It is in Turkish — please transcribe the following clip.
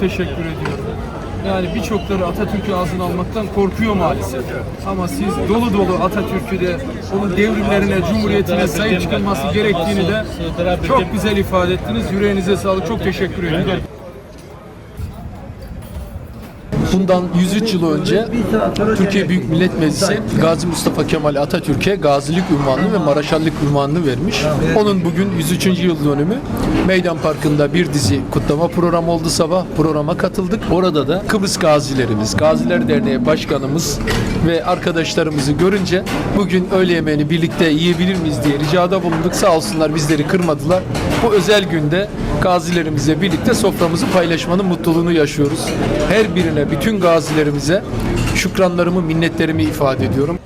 teşekkür ediyorum. Yani birçokları Atatürk'ü ağzına almaktan korkuyor maalesef. Ama siz dolu dolu Atatürk'ü de onun devrimlerine, cumhuriyetine sahip çıkılması gerektiğini de çok güzel ifade ettiniz. Yüreğinize sağlık. Çok teşekkür ediyorum. Bundan 103 yıl önce Türkiye Büyük Millet Meclisi Gazi Mustafa Kemal Atatürk'e gazilik ünvanını ve maraşallık ünvanını vermiş. Onun bugün 103. yıl dönümü. Meydan Parkı'nda bir dizi kutlama programı oldu sabah. Programa katıldık. Orada da Kıbrıs gazilerimiz, Gaziler Derneği Başkanımız ve arkadaşlarımızı görünce bugün öğle yemeğini birlikte yiyebilir miyiz diye ricada bulunduk. Sağ olsunlar bizleri kırmadılar. Bu özel günde gazilerimizle birlikte soframızı paylaşmanın mutluluğunu yaşıyoruz. Her birine, bütün gazilerimize şükranlarımı, minnetlerimi ifade ediyorum.